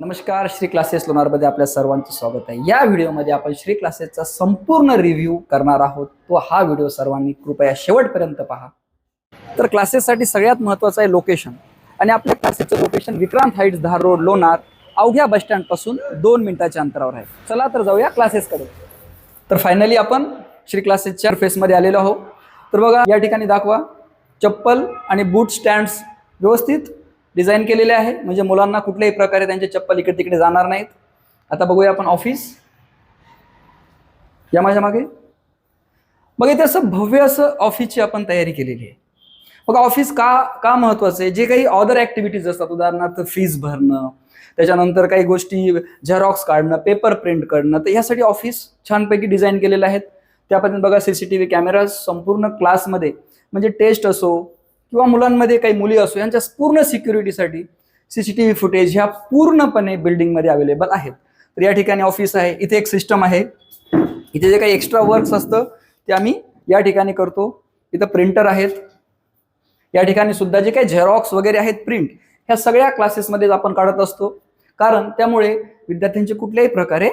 नमस्कार श्री क्लासेस लोणारमध्ये आपल्या सर्वांचं स्वागत आहे. या व्हिडिओमध्ये आपण श्री क्लासेसचा संपूर्ण रिव्ह्यू करणार आहोत. तो हा व्हिडिओ सर्वांनी कृपया शेवटपर्यंत पहा. तर क्लासेससाठी सगळ्यात महत्त्वाचं आहे लोकेशन आणि आपल्या क्लासेसचं location Vikrant heights Dhar road Lonar अवघ्या बस स्टँडपासून दोन मिनिटाच्या अंतरावर आहे. चला तर जाऊया क्लासेसकडे. तर फायनली आपण श्री क्लासेसच्या फेसमध्ये आलेलो आहोत. तर बघा या ठिकाणी दाखवा चप्पल आणि बूट स्टँड्स व्यवस्थित डिझाईन केलेले आहे. म्हणजे मुलांना कुठल्याही प्रकारे त्यांचे चप्पल इकडे तिकडे जाणार नाहीत. आता बघूया आपण ऑफिस या माझ्या मागे. मग इथे असं भव्य असं ऑफिसची आपण तयारी केलेली आहे. बघा ऑफिस का का महत्वाचं आहे? जे काही ऑदर ॲक्टिव्हिटीज असतात उदाहरणार्थ फीज भरणं त्याच्यानंतर काही गोष्टी झेरॉक्स काढणं पेपर प्रिंट करणं तर ह्यासाठी ऑफिस छानपैकी डिझाईन केलेलं आहेत. त्यापर्यंत बघा C C T V cameras संपूर्ण क्लासमध्ये म्हणजे टेस्ट असो किंवा मुलांमध्ये काही मुली असो यांच्या पूर्ण सिक्युरिटीसाठी C C T V footage ह्या पूर्णपणे बिल्डिंगमध्ये अवेलेबल आहेत. तर या ठिकाणी ऑफिस आहे इथे एक सिस्टम आहे. इथे जे काही एक्स्ट्रा वर्क्स असतं ते आम्ही या ठिकाणी करतो. इथं प्रिंटर आहेत. या ठिकाणी सुद्धा जे काही झेरॉक्स वगैरे आहेत प्रिंट ह्या सगळ्या क्लासेसमध्येच आपण काढत असतो. कारण त्यामुळे विद्यार्थ्यांचे कुठल्याही प्रकारे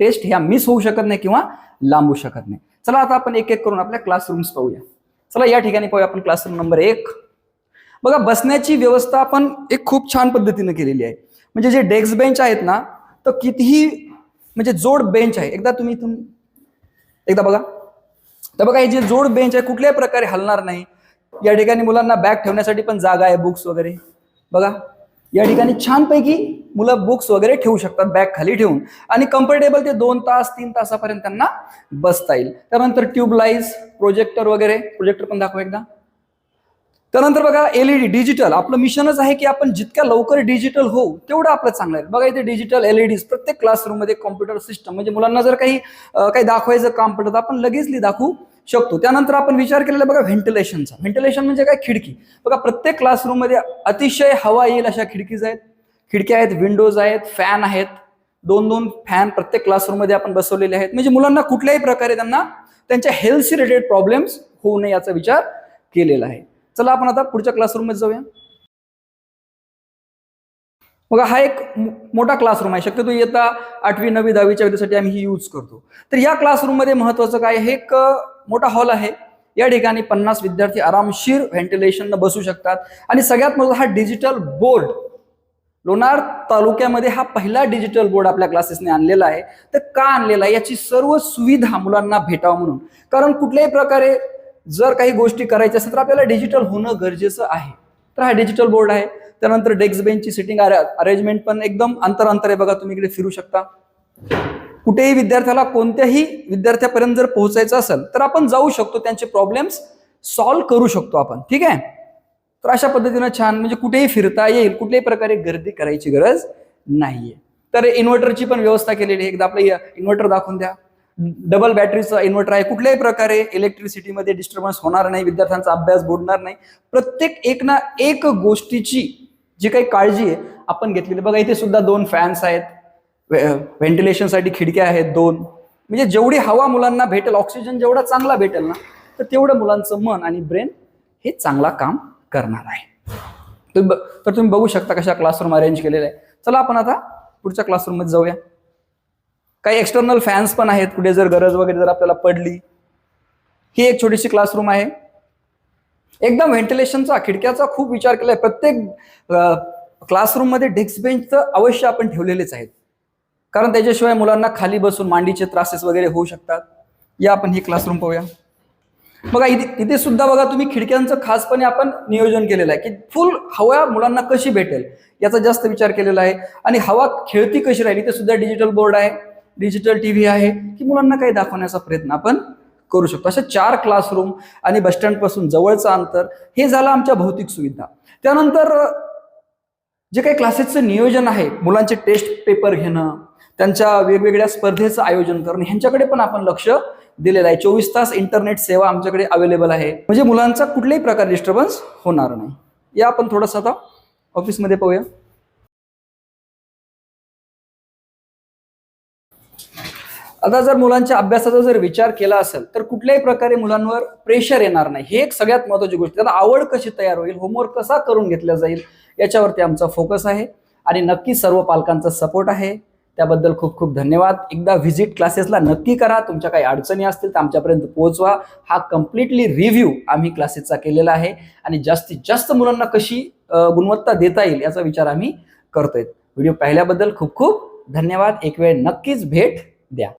टेस्ट ह्या मिस होऊ शकत नाही किंवा लांबू शकत नाही. चला आता आपण एक एक करून आपल्या क्लासरूम्स पाहूया. चला या ठिकाणी पाहूया आपण क्लासरूम नंबर एक. बघा बसण्याची व्यवस्था आपण एक खूप छान पद्धतीनं केलेली आहे. म्हणजे जे डेस्क बेंच आहेत ना तर कितीही म्हणजे जोड बेंच आहे. एकदा तुम्ही इथून एकदा बघा. तर बघा हे जे जोड बेंच आहे कुठल्याही प्रकारे हलणार नाही. या ठिकाणी मुलांना बॅग ठेवण्यासाठी पण जागा आहे बुक्स वगैरे. बघा. या ठिकाणी छानपैकी मुलं बुक्स वगैरे ठेवू शकतात बॅग खाली ठेवून. आणि कम्फर्टेबल ते दोन तास तीन तासापर्यंत त्यांना बसता येईल. त्यानंतर ट्यूबलाईज प्रोजेक्टर वगैरे. प्रोजेक्टर पण दाखवा एकदा. त्यानंतर बघा एलईडी डिजिटल आपलं मिशनच आहे की आपण जितक्या लवकर डिजिटल होऊ तेवढं आपलं चांगलं आहे. बघा इथे डिजिटल एलईडी प्रत्येक क्लासरूममध्ये कॉम्प्युटर सिस्टम म्हणजे मुलांना जर काही काही दाखवायचं काम पडलं तर आपण लगेचली दाखवू शकतो. त्यानंतर आपण विचार केलेला बघा व्हेंटिलेशनचा व्हेंटिलेशन म्हणजे काय? खिडकी. बघा प्रत्येक क्लासरूममध्ये अतिशय हवा येईल अशा खिडकीज आहेत. खिडक्या आहेत विंडोज आहेत फॅन आहेत. दोन दोन फॅन प्रत्येक क्लासरूममध्ये आपण बसवलेले आहेत. म्हणजे मुलांना कुठल्याही प्रकारे त्यांना त्यांच्या हेल्थ रिलेटेड प्रॉब्लेम्स होऊ नये याचा विचार केलेला आहे. चला आपण आता पुढच्या क्लासरूममध्ये जाऊया. बघा हा एक मो- मोठा क्लासरूम आहे. शक्यतो येता आठवी नववी दहावीच्या विद्यासाठी आम्ही ही यूज करतो. तर या क्लासरूममध्ये महत्वाचं काय हे एक मोठा हॉल आहे. या ठिकाणी पन्नास विद्यार्थी आरामशीर व्हेंटिलेशननं बसू शकतात. आणि सगळ्यात महत्त्वाचा हा डिजिटल बोर्ड. लोणार तालुक्यामध्ये हा पहिला डिजिटल बोर्ड आपल्या क्लासेसने आणलेला आहे. तर का आणलेला आहे? याची सर्व सुविधा मुलांना भेटावं म्हणून. कारण कुठल्याही प्रकारे जर काही गोष्टी करायच्या असेल तर आपल्याला डिजिटल होणं गरजेचं आहे. तर हा डिजिटल बोर्ड आहे. त्यानंतर डेस्क बेंचची सिटिंग अरेंजमेंट पण एकदम अंतर अंतर आहे. बघा तुम्ही इकडे फिरू शकता. कुठेही विद्यार्थ्याला कोणत्याही विद्यार्थ्यापर्यंत जर पोहोचायचं असेल तर आपण जाऊ शकतो त्यांचे प्रॉब्लेम्स सॉल्व्ह करू शकतो आपण. ठीक आहे? तर अशा पद्धतीनं छान म्हणजे कुठेही फिरता येईल कुठल्याही प्रकारे गर्दी करायची गरज नाहीये. तर इन्व्हर्टरची पण व्यवस्था केलेली आहे. एकदा आपलं इन्व्हर्टर दाखवून द्या. डबल बॅटरीचा इन्व्हर्टर आहे. कुठल्याही प्रकारे इलेक्ट्रिसिटीमध्ये डिस्टर्बन्स होणार नाही विद्यार्थ्यांचा अभ्यास बुडणार नाही. प्रत्येक एक ना एक गोष्टीची जी काही काळजी आहे आपण घेतलेली. बघा इथे सुद्धा दोन फॅन्स आहेत. व्हेंटिलेशनसाठी खिडक्या आहेत दोन. म्हणजे जेवढी हवा मुलांना भेटेल ऑक्सिजन जेवढा चांगला भेटेल ना तर तेवढं मुलांचं मन आणि ब्रेन हे चांगला काम करणार आहे. तुम्ही तर तुम्ही बघू शकता कशा क्लासरूम अरेंज केलेलं आहे. चला आपण आता पुढच्या क्लासरूममध्ये जाऊया. काही एक्सटर्नल फॅन्स पण आहेत कुठे जर गरज वगैरे जर आपल्याला पडली. ही एक छोटीशी क्लासरूम आहे. एकदम व्हेंटिलेशनचा खिडक्याचा खूप विचार केलाय. प्रत्येक क्लासरूममध्ये डेस्क बेंच तर अवश्य आपण ठेवलेलेच आहेत. कारण त्याच्याशिवाय मुलांना खाली बसून मांडीचे त्रासेस वगैरे होऊ शकतात. या आपण ही क्लासरूम पाहूया. बघा इथे इथे सुद्धा बघा तुम्ही खिडक्यांचं खासपणे आपण नियोजन केलेलं आहे की फुल हवा मुलांना कशी भेटेल याचा जास्त विचार केलेला आहे. आणि हवा खेळती कशी राहील इथे सुद्धा डिजिटल बोर्ड आहे डिजिटल टीव्ही आहे की मुलांना काही दाखवण्याचा प्रयत्न आपण करू शकतो. अशा चार क्लासरूम आणि बस जवळचं अंतर हे झालं आमच्या भौतिक सुविधा. त्यानंतर जे काही क्लासेसचं नियोजन आहे मुलांचे टेस्ट पेपर घेणं त्यांच्या वेगवेगळ्या स्पर्धेचं आयोजन करणं ह्यांच्याकडे पण आपण लक्ष दिलेलं आहे. चोवीस तास इंटरनेट सेवा आमच्याकडे अवेलेबल आहे. म्हणजे मुलांचा कुठल्याही प्रकार डिस्टर्बन्स होणार नाही. या आपण थोडंसं आता ऑफिसमध्ये पाहूया. आता जर मुलांच्या अभ्यासाचा जर विचार केला असेल तर कुठल्याही प्रकारे मुलांवर प्रेशर येणार नाही. हे एक सगळ्यात महत्वाची गोष्ट त्याला आवड कशी तयार होईल होमवर्क कसा करून घेतला जाईल याच्यावरती आमचा फोकस आहे. आणि नक्की सर्व पालकांचा सपोर्ट आहे. त्याबद्दल खूप खूप धन्यवाद. एकदा व्हिजिट क्लासेसला नक्की करा. तुमच्या काही अडचणी असतील तर आमच्यापर्यंत पोहोचवा. हा कम्प्लिटली रिव्ह्यू आम्ही क्लासेसचा केलेला आहे. आणि जास्तीत जास्त मुलांना कशी गुणवत्ता देता येईल याचा विचार आम्ही करतोय. व्हिडिओ पाहिल्याबद्दल खूप खूप धन्यवाद. एक वेळ नक्कीच भेट द्या.